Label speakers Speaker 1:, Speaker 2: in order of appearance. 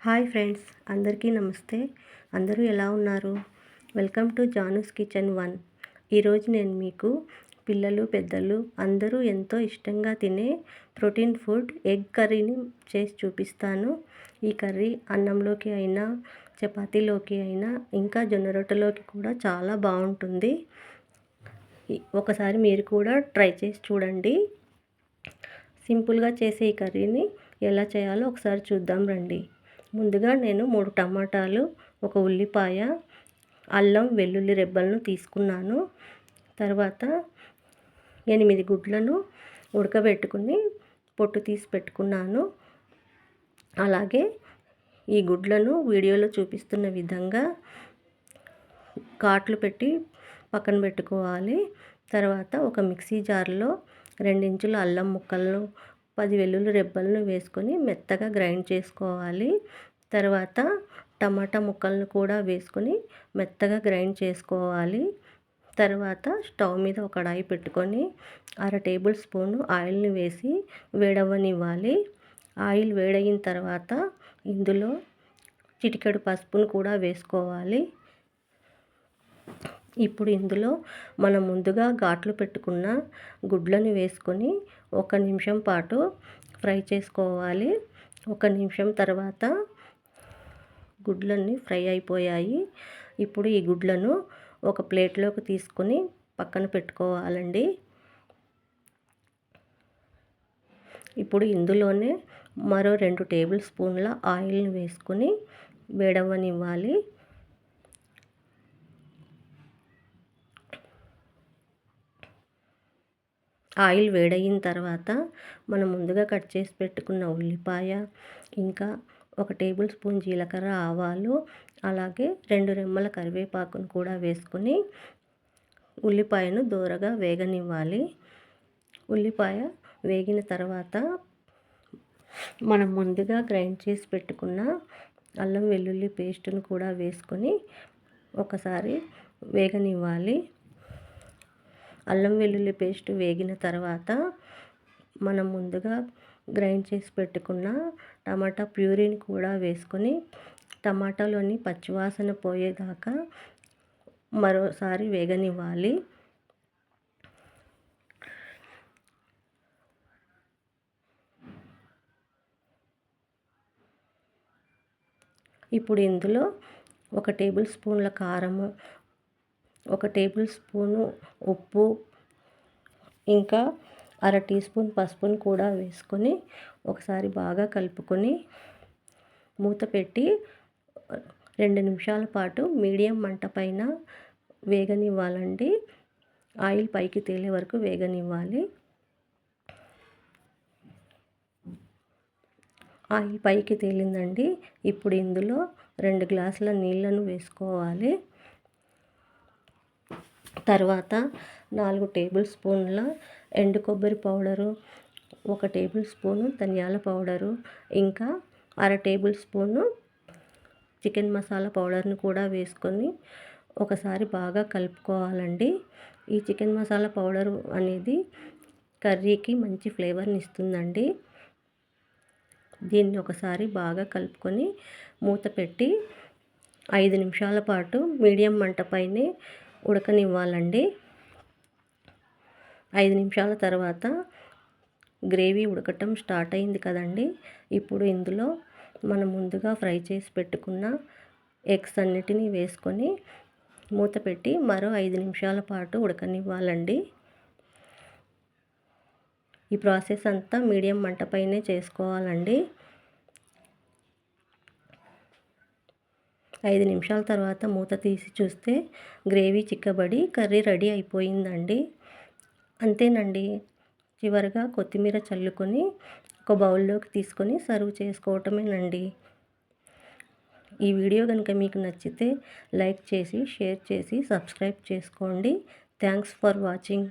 Speaker 1: Hi friends అందరికీ నమస్తే. అందరూ ఎలా ఉన్నారు? Welcome to Janu's kitchen one. ఈరోజు నేను మీకు పిల్లలు పెద్దలు అందరూ ఎంతో ఇష్టంగా తినే ప్రోటీన్ ఫుడ్ ఎగ్ కర్రీని చేసి చూపిస్తాను. ఈ కర్రీ అన్నంలోకి అయినా చపాతీలోకి అయినా ఇంకా జొన్న రొట్టెలోకి కూడా చాలా బాగుంటుంది. ఒకసారి మీరు కూడా ట్రై చేసి చూడండి. సింపుల్గా చేసే ఈ కర్రీని ఎలా చేయాలో ఒకసారి చూద్దాం రండి. ముందుగా నేను మూడు టమాటాలు ఒక ఉల్లిపాయ అల్లం వెల్లుల్లి రెబ్బలను తీసుకున్నాను. తర్వాత ఎనిమిది గుడ్లను ఉడకబెట్టుకుని పొట్టు తీసి పెట్టుకున్నాను. అలాగే ఈ గుడ్లను వీడియోలో చూపిస్తున్న విధంగా కాట్లు పెట్టి పక్కన పెట్టుకోవాలి. తర్వాత ఒక మిక్సీ జార్లో రెండించుల అల్లం ముక్కలను పది వెల్లుల్లి రెబ్బలను వేసుకొని మెత్తగా గ్రైండ్ చేసుకోవాలి. తర్వాత టమాటా ముక్కలను కూడా వేసుకొని మెత్తగా గ్రైండ్ చేసుకోవాలి. తర్వాత స్టవ్ మీద ఒక కడాయి పెట్టుకొని అర టేబుల్ స్పూన్ ఆయిల్ని వేసి వేడవనివ్వాలి ఆయిల్ వేడయిన తర్వాత ఇందులో చిటికెడు పసుపును కూడా వేసుకోవాలి. ఇప్పుడు ఇందులో మనం ముందుగా ఘాట్లు పెట్టుకున్న గుడ్లను వేసుకొని ఒక నిమిషం పాటు ఫ్రై చేసుకోవాలి. ఒక నిమిషం తర్వాత గుడ్లన్నీ ఫ్రై అయిపోయాయి. ఇప్పుడు ఈ గుడ్లను ఒక ప్లేట్లోకి తీసుకొని పక్కన పెట్టుకోవాలండి. ఇప్పుడు ఇందులోనే మరో రెండు టేబుల్ స్పూన్ల ఆయిల్ని వేసుకొని వేడవనివ్వాలి. ఆయిల్ వేడయిన తర్వాత మనం ముందుగా కట్ చేసి పెట్టుకున్న ఉల్లిపాయ ఇంకా ఒక టేబుల్ స్పూన్ జీలకర్ర ఆవాలు అలాగే రెండు రెమ్మల కరివేపాకును కూడా వేసుకొని ఉల్లిపాయను దూరగా వేగనివ్వాలి. ఉల్లిపాయ వేగిన తర్వాత మనం ముందుగా గ్రైండ్ చేసి పెట్టుకున్న అల్లం వెల్లుల్లి పేస్టును కూడా వేసుకొని ఒకసారి వేగనివ్వాలి. అల్లం వెల్లుల్లి పేస్ట్ వేగిన తర్వాత మనం ముందుగా గ్రైండ్ చేసి పెట్టుకున్న టమాటా ప్యూరీని కూడా వేసుకొని టమాటాలోని పచ్చివాసన పోయేదాకా మరోసారి వేగనివ్వాలి. ఇప్పుడు ఇందులో ఒక టేబుల్ స్పూన్ల కారము ఒక టేబుల్ స్పూను ఉప్పు ఇంకా అర టీ స్పూన్ పసుపును కూడా వేసుకొని ఒకసారి బాగా కలుపుకొని మూత పెట్టి రెండు నిమిషాల పాటు మీడియం మంట పైన వేగనివ్వాలండి. ఆయిల్ పైకి తేలే వరకు వేగనివ్వాలి. ఆయిల్ పైకి తేలిందండి. ఇప్పుడు ఇందులో రెండు గ్లాసుల నీళ్ళను వేసుకోవాలి. తర్వాత నాలుగు టేబుల్ స్పూన్ల ఎండు కొబ్బరి పౌడరు ఒక టేబుల్ స్పూను ధనియాల పౌడరు ఇంకా అర టేబుల్ స్పూను చికెన్ మసాలా పౌడర్ని కూడా వేసుకొని ఒకసారి బాగా కలుపుకోవాలండి. ఈ చికెన్ మసాలా పౌడరు అనేది కర్రీకి మంచి ఫ్లేవర్ని ఇస్తుందండి. దీన్ని ఒకసారి బాగా కలుపుకొని మూత పెట్టి ఐదు నిమిషాల పాటు మీడియం మంట పైనే ఉడకనివ్వాలండి. ఐదు నిమిషాల తర్వాత గ్రేవీ ఉడకటం స్టార్ట్ అయింది కదండి. ఇప్పుడు ఇందులో మనం ముందుగా ఫ్రై చేసి పెట్టుకున్న ఎగ్స్ అన్నిటినీ వేసుకొని మూత పెట్టి మరో ఐదు నిమిషాల పాటు ఉడకనివ్వాలండి. ఈ ప్రాసెస్ అంతా మీడియం మంటపైనే చేసుకోవాలండి. ఐదు నిమిషాల తర్వాత మూత తీసి చూస్తే గ్రేవీ చిక్కబడి కర్రీ రెడీ అయిపోయిందండి. అంతేనండి. చివరిగా కొత్తిమీర చల్లుకొని ఒక బౌల్లోకి తీసుకొని సర్వ్ చేసుకోవటమేనండి. ఈ వీడియో కనుక మీకు నచ్చితే లైక్ చేసి షేర్ చేసి సబ్స్క్రైబ్ చేసుకోండి. Thanks for watching.